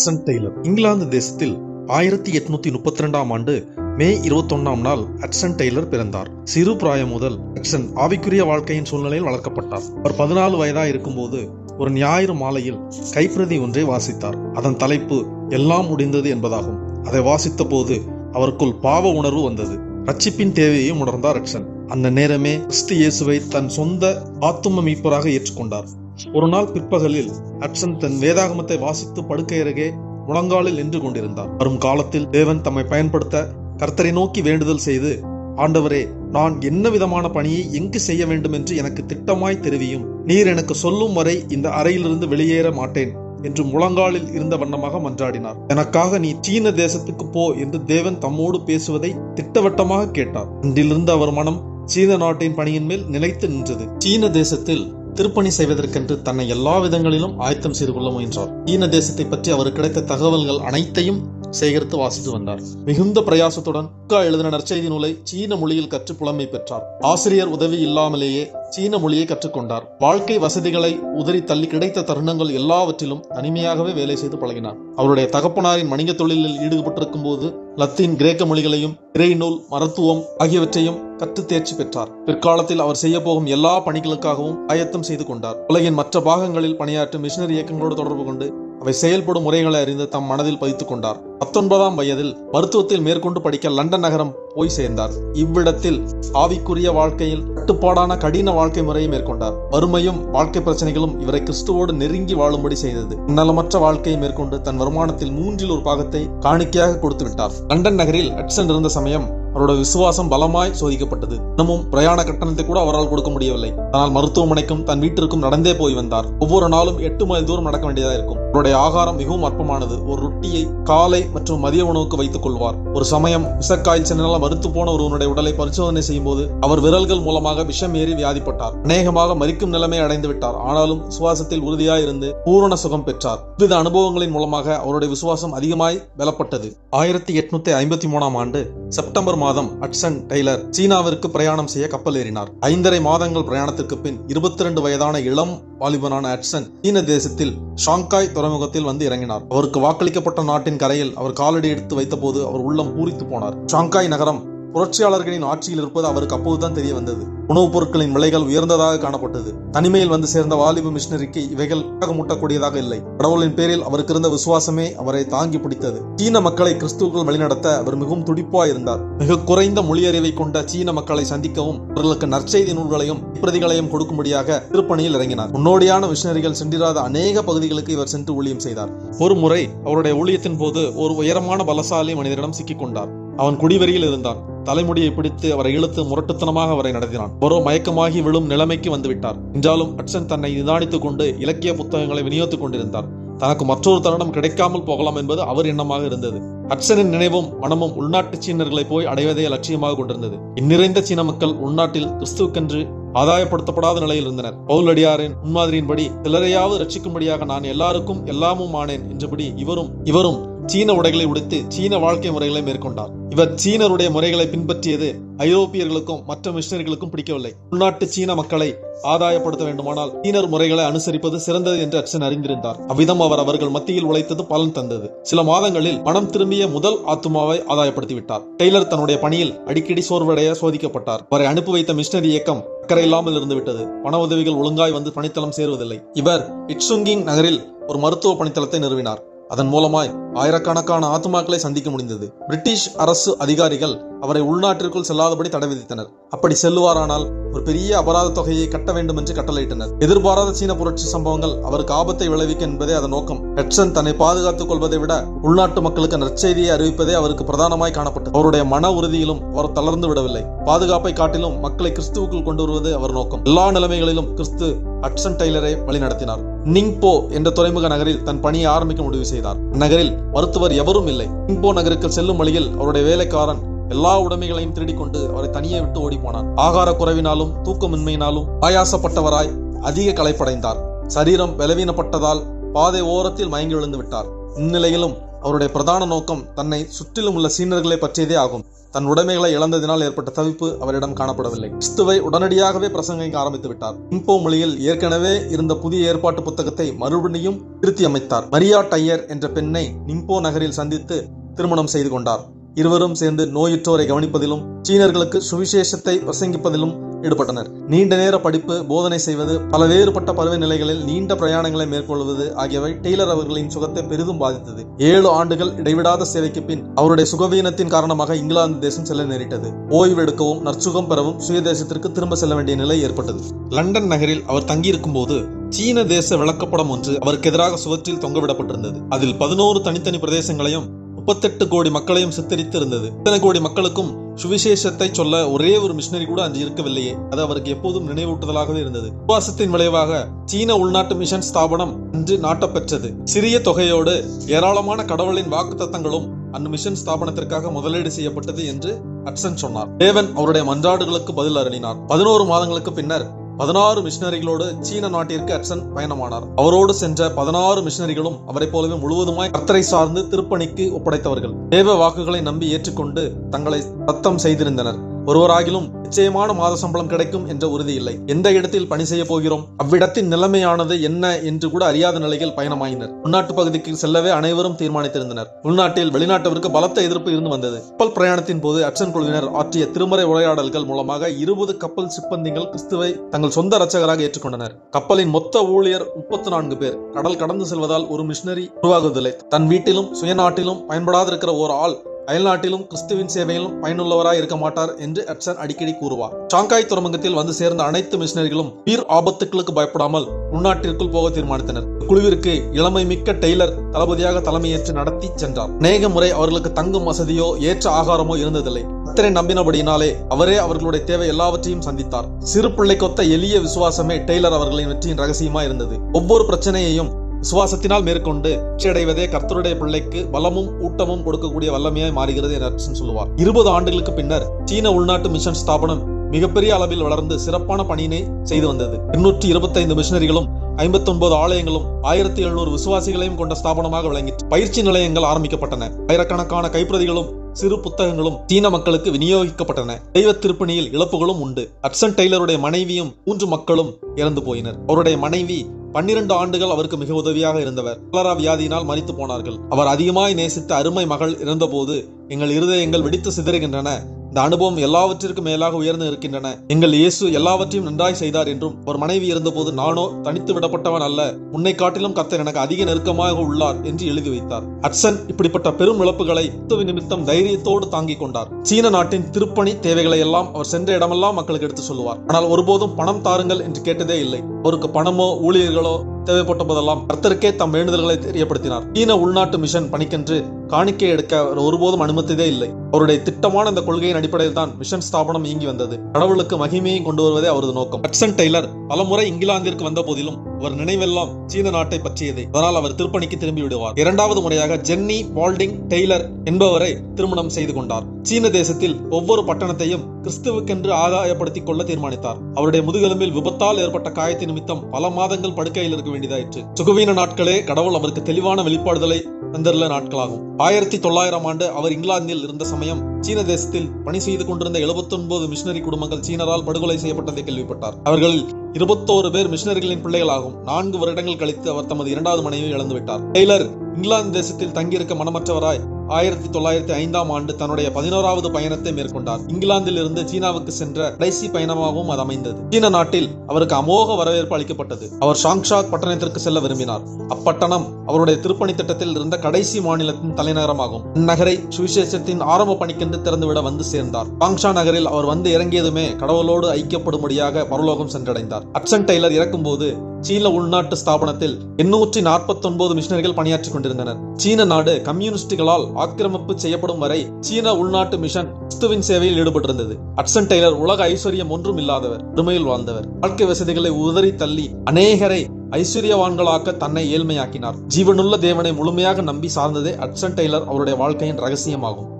Hatsun Taylor. England தேசத்தில் ஆயிரத்தி எட்நூத்தி முப்பத்தி ரெண்டாம் ஆண்டு மே இருபத்தொன்னாம் நாள் ஹட்சன் டெய்லர் பிறந்தார். சிறு பிராயம் முதல் ஹட்சன் ஆவிக்குரிய வாழ்க்கையின் சூழ்நிலையில் வளர்க்கப்பட்டார். அவர் பதினாலு வயதா இருக்கும்போது ஒரு ஞாயிறு மாலையில் கைப்பிரதி ஒன்றை வாசித்தார். அதன் தலைப்பு எல்லாம் முடிந்தது என்பதாகும். அதை வாசித்த போது அவருக்குள் பாவ உணர்வு வந்தது. ரட்சிப்பின் தேவையையும் உணர்ந்தார் ரட்சன் அந்த நேரமே கிறிஸ்து இயேசுவை தன் சொந்த ஆத்தும மீட்பராக ஏற்றுக்கொண்டார். ஒரு நாள் பிற்பகலில் அட்சன் தன் வேதாகமத்தை வாசித்து படுக்கையருகே முழங்காலில் நின்று கொண்டிருந்தார் வரும் காலத்தில் தேவன் தம்மை பயன்படுத்த கர்த்தரை நோக்கி வேண்டுதல் செய்து ஆண்டவரே நான் என்ன விதமான பணியை எங்கு செய்ய வேண்டும் என்று எனக்கு திட்டமாய் தெரிவியும். நீர் எனக்கு சொல்லும் வரை இந்த அறையிலிருந்து வெளியேற மாட்டேன் என்று முழங்காலில் இருந்த வண்ணமாக மன்றாடினார். எனக்காக நீ சீன தேசத்துக்கு போ என்று தேவன் தம்மோடு பேசுவதை திட்டவட்டமாக கேட்டார். அன்றிலிருந்து அவர் மனம் சீன நாட்டின் பணியின் மேல் நிலைத்து நின்றது. சீன தேசத்தில் திருப்பணி செய்வதற்கென்று தன்னை எல்லா விதங்களிலும் ஆயத்தம் செய்து கொள்ள முயன்றார். சீன தேசத்தை பற்றி அவர் கிடைத்த தகவல்கள் அனைத்தையும் சேகரித்து வாசித்து வந்தார். மிகுந்த பிரயாசத்துடன் குக்கா எழுதின நற்செய்தி நூலை சீன மொழியில் கற்று புலமை பெற்றார். ஆசிரியர் உதவி இல்லாமலேயே சீன மொழியை கற்றுக்கொண்டார். வாழ்க்கை வசதிகளை உதறி தள்ளி கிடைத்த தருணங்கள் எல்லாவற்றிலும் தனிமையாகவே வேலை செய்து பழகினார். அவருடைய தகப்பனாரின் வணிக தொழிலில் ஈடுபட்டிருக்கும் போது லத்தீன் கிரேக்க மொழிகளையும் இறைநூல் மருத்துவம் ஆகியவற்றையும் கற்று தேர்ச்சி பெற்றார். பிற்காலத்தில் அவர் செய்ய போகும் எல்லா பணிகளுக்காகவும் ஆயத்தம் செய்து கொண்டார். உலகின் மற்ற பாகங்களில் பணியாற்றும் மிஷினரி இயக்கங்களோடு தொடர்பு கொண்டு அவை செயல்படும் முறைகளை அறிந்து தம் மனதில் பதித்துக் கொண்டார். பத்தொன்பதாம் வயதில் மருத்துவத்தில் மேற்கொண்டு படிக்க லண்டன் நகரம் போய் சேர்ந்தார். இவ்விடத்தில் ஆவிக்குரிய வாழ்க்கையில் கட்டுப்பாடான கடின வாழ்க்கை முறையை மேற்கொண்டார். வறுமையும் வாழ்க்கை பிரச்சனைகளும் இவரை கிறிஸ்துவோடு நெருங்கி வாழும்படி செய்தது. நலமற்ற வாழ்க்கையை மேற்கொண்டு தன் வருமானத்தில் மூன்றில் ஒரு பாகத்தை காணிக்கையாக கொடுத்து விட்டார். லண்டன் நகரில் அட்சன் இருந்த சமயம் அவரோட விசுவாசம் பலமாய் சோதிக்கப்பட்டது. இன்னமும் பிரயாண கட்டணத்தை கூட அவரால் கொடுக்க முடியவில்லை. ஆனால் மருத்துவமனைக்கும் தன் வீட்டிற்கும் நடந்தே போய் வந்தார். ஒவ்வொரு நாளும் எட்டு மைல் தூரம் நடக்க வேண்டியதாக இருக்கும். அவருடைய ஆகாரம் மிகவும் அற்பமானது. ஒரு ரொட்டியை காலை மற்றும் மதிய உணவுக்கு வைத்துக் கொள்வார். ஒரு சமயம் விஷக்காய்ச்சலால் மறுத்து போன ஒருவனுடைய உடலை பரிசோதனை செய்யும் போது அவர் விரல்கள் மூலமாக விஷம் ஏறி வியாதிப்பட்டார். அநேகமாக மறிக்கும் நிலைமை அடைந்து விட்டார். ஆனாலும் சுவாசத்தில் உறுதியாய் இருந்து பூரண சுகம் பெற்றார். இவ்வித அனுபவங்களின் மூலமாக அவருடைய விசுவாசம் அதிகமாய் பலப்பட்டது. ஆயிரத்தி எட்நூத்தி ஐம்பத்தி மூணாம் ஆண்டு செப்டம்பர் மாதம் அட்சன் டெய்லர் சீனாவிற்கு பிரயாணம் செய்ய கப்பல் ஏறினார். ஐந்தரை மாதங்கள் பிரயாணத்திற்கு பின் இருபத்தி ரெண்டு வயதான இளம் வாலிபனான அட்சன் சீன தேசத்தில் ஷாங்காய் துறைமுகத்தில் வந்து இறங்கினார். அவருக்கு வாக்களிக்கப்பட்ட நாட்டின் கரையில் அவர் காலடி எடுத்து வைத்தபோது அவர் உள்ளம் பூரித்து போனார். ஷாங்காய் நகரம் புரட்சியாளர்களின் ஆட்சியில் இருப்பது அவருக்கு அப்போதுதான் தெரிய வந்தது. உணவுப் பொருட்களின் விலைகள் உயர்ந்ததாக காணப்பட்டது. தனிமையில் வந்து சேர்ந்த வாலிப மிஷினரிக்கு இவைகள் முட்டக்கூடியதாக இல்லை. கடவுளின் பேரில் அவருக்கு இருந்த விசுவாசமே அவரை தாங்கி பிடித்தது. சீன மக்களை கிறிஸ்துவுக்குள் வழிநடத்த அவர் மிகவும் துடிப்பாய் இருந்தார் மிக குறைந்த மொழியறிவை கொண்ட சீன மக்களை சந்திக்கவும் அவர்களுக்கு நற்செய்தி நூல்களையும் பிரதிகளையும் கொடுக்கும்படியாக திருப்பணியில் இறங்கினார். முன்னோடியான மிஷினரிகள் சென்றிராத அநேக பகுதிகளுக்கு இவர் சென்று ஊழியம் செய்தார். ஒரு முறை அவருடைய ஊழியத்தின் போது ஒரு உயரமான பலசாலி மனிதரிடம் சிக்கிக்கொண்டார் அவன் குடிவெறியில் இருந்தான். தலைமுடியை பிடித்து அவரை இழுத்து முரட்டுத்தனமாக அவரை நடத்தினான். ஒரோ மயக்கமாகி விழும் நிலைமைக்கு வந்துவிட்டார். என்றாலும் அட்சன் தன்னை நிதானித்துக் கொண்டு இலக்கிய புத்தகங்களை விநியோகித்துக் கொண்டிருந்தார். தனக்கு மற்றொரு தருணம் கிடைக்காமல் போகலாம் என்பது அவர் எண்ணமாக இருந்தது. அட்சனின் நினைவும் மனமும் உள்நாட்டு சீனர்களை போய் அடைவதே லட்சியமாக கொண்டிருந்தது. இந்நிறைந்த சீன மக்கள் உள்நாட்டில் கிறிஸ்துவுக்கென்று ஆதாயப்படுத்தப்படாத நிலையில் இருந்தனர். பவுலடியாரின் முன்மாதிரியின்படி சிலரையாவது ரட்சிக்கும்படியாக நான் எல்லாருக்கும் எல்லாமும் ஆனேன் என்றபடி இவரும் இவரும் சீன உடைகளை உடுத்து சீன வாழ்க்கை முறைகளை மேற்கொண்டார். இவர் சீனருடைய முறைகளை பின்பற்றியது ஐரோப்பியர்களுக்கும் மற்ற மிஷினரிகளுக்கும் பிடிக்கவில்லை. உள்நாட்டு சீன மக்களை ஆதாயப்படுத்த வேண்டுமானால் சீனர் முறைகளை அனுசரிப்பது சிறந்தது என்று அட்சன் அறிந்திருந்தார். அவ்விதம் அவர் அவர்கள் மத்தியில் உழைத்தது பலன் தந்தது. சில மாதங்களில் மனம் திரும்பிய முதல் ஆத்துமாவை ஆதாயப்படுத்திவிட்டார். டெய்லர் தன்னுடைய பணியில் அடிக்கடி சோர்வடைய சோதிக்கப்பட்டார். அவரை அனுப்பி வைத்த மிஷினரி இயக்கம் அக்கறை இல்லாமல் இருந்து விட்டது. பண உதவிகள் ஒழுங்காய் வந்து பணித்தளம் சேருவதில்லை. இவர் இட்சுங்கிங் நகரில் ஒரு மருத்துவ பணித்தளத்தை நிறுவினார். அதன் மூலமாய் ஆயிரக்கணக்கான ஆத்துமாக்களை சந்திக்க முடிந்தது. பிரிட்டிஷ் அரசு அதிகாரிகள் அவரை உள்நாட்டிற்குள் செல்லாதபடி தடை விதித்தனர். அப்படி செல்லுவாரானால் ஒரு பெரிய அபராத தொகையை கட்ட வேண்டும் என்று கட்டளையிட்டனர். எதிர்பாராத சீன புரட்சி சம்பவங்கள் அவருக்கு ஆபத்தை விளைவிக்க என்பதே அதன் நோக்கம். ஹெட்சன் தன்னை பாதுகாத்துக் கொள்வதை விட உள்நாட்டு மக்களுக்கு நற்செய்தியை அறிவிப்பதே அவருக்கு பிரதானமாய் காணப்பட்டது. அவருடைய மன உறுதியிலும் அவர் தளர்ந்து விடவில்லை. பாதுகாப்பை காட்டிலும் மக்களை கிறிஸ்துவுக்குள் கொண்டு வருவது அவர் நோக்கம். எல்லா நிலைமைகளிலும் கிறிஸ்து அட்சன் டெய்லரை வழிநடத்தினார். நிங்போ என்ற துறைமுக நகரில் தன் பணியை ஆரம்பிக்க முடிவு செய்தார். நகரில் மருத்துவர் எவரும் இல்லை. இம்போ நகருக்கு செல்லும் வழியில் அவருடைய வேலைக்காரன் எல்லா உடைமைகளையும் திருடிக் கொண்டு அவரை தனியே விட்டு ஓடிப்போனான். ஆகார குறைவினாலும் தூக்கமின்மையினாலும் ஆயாசப்பட்டவராய் அதிக களைப்படைந்தார். சரீரம் பலவீனப்பட்டதால் பாதை ஓரத்தில் மயங்கி விழுந்து விட்டார். இந்நிலையிலும் அவருடைய பிரதான நோக்கம் தன்னை சுற்றிலும் உள்ள சீனர்களை பற்றியதே ஆகும். தன் உடைமைகளை இழந்ததினால் ஏற்பட்ட தவிப்பு அவரிடம் காணப்படவில்லை. கிறிஸ்துவை உடனடியாகவே பிரசங்கிக்க ஆரம்பித்து விட்டார். இம்போ மொழியில் ஏற்கனவே இருந்த புதிய ஏற்பாட்டு புத்தகத்தை மறுபடியும் திருத்தி அமைத்தார். மரியா டையர் என்ற பெண்ணை நிம்போ நகரில் சந்தித்து திருமணம் செய்து கொண்டார். இருவரும் சேர்ந்து நோயுற்றோரை கவனிப்பதிலும் சீனர்களுக்கு சுவிசேஷத்தை பிரசங்கிப்பதிலும் ஈடுபட்டனர். நீண்ட நேர படிப்பு போதனை செய்வது பல வேறுபட்ட பருவ நிலைகளில் நீண்ட பிரயாணங்களை மேற்கொள்வது ஆகியவை டெய்லர் அவர்களின் சுகத்தை பெரிதும் பாதித்தது. ஏழு ஆண்டுகள் இடைவிடாத சேவைக்கு பின் அவருடைய சுகவீனத்தின் காரணமாக இங்கிலாந்து தேசம் செல்ல நேரிட்டது. ஓய்வு எடுக்கவும் நற்சுகம் பெறவும் சுயதேசத்திற்கு திரும்ப செல்ல வேண்டிய நிலை ஏற்பட்டது. லண்டன் நகரில் அவர் தங்கியிருக்கும் போது சீன தேச விளக்கப்படம் ஒன்று அவருக்கு எதிராக சுவற்றில் தொங்கவிடப்பட்டிருந்தது. அதில் பதினோரு தனித்தனி பிரதேசங்களையும் முப்பத்தெட்டு கோடி மக்களையும் சித்தரித்து இருந்தது இத்தனை கோடி மக்களுக்கும் சுவிசேஷத்தை சொல்ல ஒரே ஒரு மிஷினரி கூட அன்று இருக்கவில்லையே. அது அவருக்கு எப்போதும் நினைவூட்டுதலாகவே இருந்தது. உபவாசத்தின் விளைவாக சீன உள்நாட்டு மிஷன் ஸ்தாபனம் அன்று நாட்டப்பெற்றது. சிறிய தொகையோடு ஏராளமான கடவுளின் வாக்குத்தத்தங்களும் அந்த மிஷன் ஸ்தாபனத்திற்காக முதலீடு செய்யப்பட்டது என்று அட்சன் சொன்னார். தேவன் அவருடைய மன்றாடுகளுக்கு பதில் அருளினார். பதினோரு மாதங்களுக்கு பின்னர் பதினாறு மிஷினரிகளோடு சீன நாட்டிற்கு அட்சன் பயணமானார். அவரோடு சென்ற பதினாறு மிஷினரிகளும் அவரைப் போலவே முழுவதுமாய் கர்த்தரை சார்ந்து திருப்பணிக்கு ஒப்படைத்தவர்கள். தேவ வாக்குகளை நம்பி ஏற்றுக்கொண்டு தங்களை சத்தம் செய்திருந்தனர். ஒருவராகிலும் நிச்சயமான மாத சம்பளம் கிடைக்கும் என்ற உறுதி இல்லை. எந்த இடத்தில் பணி செய்ய போகிறோம்? அவ்விடத்தின் நிலைமையானது என்ன என்று கூட அறியாத நிலையில் பயணமாயினர். உள்நாட்டு பகுதிக்கு செல்லவே அனைவரும் தீர்மானித்திருந்தனர். உள்நாட்டில் வெளிநாட்டவருக்கு பலத்த எதிர்ப்பு இருந்து வந்தது. கப்பல் பிரயாணத்தின் போது அப்சன் குழுவினர் ஆற்றிய திருமறை உரையாடல்கள் மூலமாக இருபது கப்பல் சிப்பந்திகள் கிறிஸ்துவை தங்கள் சொந்த ரச்சகராக ஏற்றுக்கொண்டனர். கப்பலின் மொத்த ஊழியர் முப்பத்தி நான்கு பேர். கடல் கடந்து செல்வதால் ஒரு மிஷினரி உருவாகுவதில்லை. தன் வீட்டிலும் சுயநாட்டிலும் பயன்படாதிருக்கிற ஒரு ஆள் அயல்நாட்டிலும் கிறிஸ்துவின் சேவையிலும் பயனுள்ளவராய் இருக்க மாட்டார் என்று அட்சன் அடிக்கடி கூறுவார் ஷாங்காய் துறைமுகத்தில் வந்து சேர்ந்த அனைத்து மிஷினரிகளும் பீர் ஆபத்துகளுக்கு பயப்படாமல் உள்நாட்டிற்குள் போக தீர்மானித்தனர். குழுவிற்கு இளமை மிக்க டெய்லர் தளபதியாக தலைமையேற்று நடத்தி சென்றார். நேக முறை அவர்களுக்கு தங்கும் வசதியோ ஏற்ற ஆகாரமோ இருந்ததில்லை. கர்த்தரை நம்பினபடியினாலே அவரே அவர்களுடைய தேவை எல்லாவற்றையும் சந்தித்தார். சிறு பிள்ளைக்கொத்த எளிய விசுவாசமே டெய்லர் அவர்களின் வெற்றியின் ரகசியமா இருந்தது ஒவ்வொரு பிரச்சனையையும் விசுவாசத்தினால் மேற்கொண்டு அடைவதே கர்த்தருடைய பிள்ளைக்கு பலமும் ஊட்டமும் கொடுக்கக்கூடிய வல்லமையாய் மாறுகிறது என சொல்லுவார். இருபது ஆண்டுகளுக்கு பின்னர் சீன உள்நாட்டு மிஷன் ஸ்தாபனம் மிகப்பெரிய அளவில் வளர்ந்து சிறப்பான பணியினை செய்து வந்தது. எண்ணூற்றி இருபத்தைந்து மிஷனரிகளும் ஐம்பத்தி ஒன்பது ஆலயங்களும் ஆயிரத்தி எழுநூறு விசுவாசிகளையும் கொண்ட ஸ்தாபனமாக விளங்கிற்று. பயிற்சி நிலையங்கள் ஆரம்பிக்கப்பட்டன. ஆயிரக்கணக்கான கைப்பிரதிகளும் சிறு புத்தகங்களும் சீன மக்களுக்கு விநியோகிக்கப்பட்டன. தெய்வ திருப்பணியில் இழப்புகளும் உண்டு. அட்சன் டெய்லருடைய மனைவியும் மூன்று மக்களும் இறந்து போயினர். அவருடைய மனைவி பன்னிரண்டு ஆண்டுகள் அவருக்கு மிக உதவியாக இருந்தவர். கலரா வியாதியினால் மறித்து போனார்கள். அவர் அதிகமாய் நேசித்த அருமை மகள் இறந்தபோது எங்கள் இருதயங்கள் வெடித்து சிதறுகின்றன. இந்த அனுபவம் எல்லாவற்றிற்கும் மேலாக உயர்ந்து இருக்கின்றன எங்கள் இயேசு எல்லாவற்றையும் நன்றாய் செய்தார் என்றும் ஒரு மனைவி இருந்தபோது நானோ தனித்து விடப்பட்டவன் அல்ல உன்னை காட்டிலும் கத்தர் எனக்கு அதிக நெருக்கமாக உள்ளார் என்று எழுதி வைத்தார். அட்சன் இப்படிப்பட்ட பெரும் இழப்புகளை கிறிஸ்துவ நிமித்தம் தைரியத்தோடு தாங்கிக் கொண்டார். சீன நாட்டின் திருப்பணி தேவைகளை எல்லாம் அவர் சென்ற இடமெல்லாம் மக்களுக்கு எடுத்து சொல்லுவார். ஆனால் ஒருபோதும் பணம் தாருங்கள் என்று கேட்டதே இல்லை. அவருக்கு பணமோ ஊழியர்களோ தேவைப்பட்ட போதெல்லாம் கர்த்தருக்கே தம் வேண்டுதல்களை தெரியப்படுத்தினார். சீன உள்நாட்டு மிஷன் பணிக்கென்று காணிக்கை எடுக்க அவர் ஒருபோதும் அனுமதித்ததே இல்லை. அவருடைய திட்டமான இந்த கொள்கையின் அடிப்படையில் தான் மிஷன் ஸ்தாபனம் இயங்கி வந்தது. கடவுளுக்கு மகிமையை கொண்டு வருவதே அவரது நோக்கம். ஹட்சன் டெய்லர் பலமுறை இங்கிலாந்திற்கு வந்த போதிலும் அவர் நினைவெல்லாம் சீன நாட்டை பற்றியதே. அதனால் அவர் திருப்பணிக்கு திரும்பி விடுவார் இரண்டாவது முறையாக ஜென்னி வால்டிங் டெய்லர் என்பவரை திருமணம் செய்து கொண்டார். சீன தேசத்தில் ஒவ்வொரு பட்டணத்தையும் கிறிஸ்துவுக்கென்று ஆதாயப்படுத்திக் கொள்ள தீர்மானித்தார். அவருடைய முதுகெலும்பில் விபத்தால் ஏற்பட்ட காயத்தின் நிமித்தம் பல மாதங்கள் படுக்கையில் இருக்க வேண்டியதாயிற்று. சுகவீன நாட்களே கடவுள் அவருக்கு தெளிவான வெளிப்பாடுதலை தந்திருந்த நாட்களாகும். ஆயிரத்தி தொள்ளாயிரம் ஆண்டு அவர் இங்கிலாந்தில் இருந்த சமயம் சீன தேசத்தில் பணி செய்து கொண்டிருந்த எழுபத்தி ஒன்பது மிஷினரி குடும்பங்கள் சீனரால் படுகொலை செய்யப்பட்டதை கேள்விப்பட்டார். அவர்களில் இருபத்தோரு பேர் மிஷினரிகளின் பிள்ளைகளாகும் நான்கு வருடங்கள் கழித்து அவர் தமது இரண்டாவது மனைவியை இழந்துவிட்டார். டெய்லர் இங்கிலாந்து தேசத்தில் தங்கியிருக்க மனமற்றவராய் ஆயிரத்தி தொள்ளாயிரத்தி ஐந்தாம் ஆண்டு தன்னுடைய பதினோராவது பயணத்தை மேற்கொண்டார். இங்கிலாந்தில் இருந்து சீனாவுக்கு சென்ற கடைசி பயணமாகவும் அது அமைந்தது. சீன நாட்டில் அவருக்கு அமோக வரவேற்பு அளிக்கப்பட்டது. அவர் ஷாங்ஷாக் பட்டணத்திற்கு செல்ல விரும்பினார். அப்பட்டணம் அவருடைய திருப்பணி திட்டத்தில் இருந்த கடைசி மாநிலத்தின் தலைநகரமாகும். இந்நகரை சுவிசேஷத்தின் ஆரம்ப பணிக்கென்று திறந்துவிட வந்து சேர்ந்தார். பாங்ஷா நகரில் அவர் வந்து இறங்கியதுமே கடவுளோடு ஐக்கியப்படும்படியாக பரலோகம் சென்றடைந்தார். அப்சன் டெய்லர் இறக்கும்போது சீன உள்நாட்டு ஸ்தாபனத்தில் எண்ணூற்றி நாற்பத்தி ஒன்பது மிஷனரிகள் பணியாற்றிக் கொண்டிருந்தனர். சீன நாடு கம்யூனிஸ்டுகளால் ஆக்கிரமிப்பு செய்யப்படும் வரை சீன உள்நாட்டு மிஷன் கிறிஸ்துவின் சேவையில் ஈடுபட்டிருந்தது. அட்சன் டெய்லர் உலக ஐஸ்வர்யம் ஒன்றும் இல்லாதவர் பெருமையில் வாழ்ந்தவர். வாழ்க்கை வசதிகளை உதறி தள்ளி அநேகரை ஐஸ்வர்யவான்களாக்க தன்னை ஏழ்மையாக்கினார். ஜீவனுள்ள தேவனை முழுமையாக நம்பி சார்ந்ததே அட்சன் டெய்லர் அவருடைய வாழ்க்கையின் ரகசியமாகும்.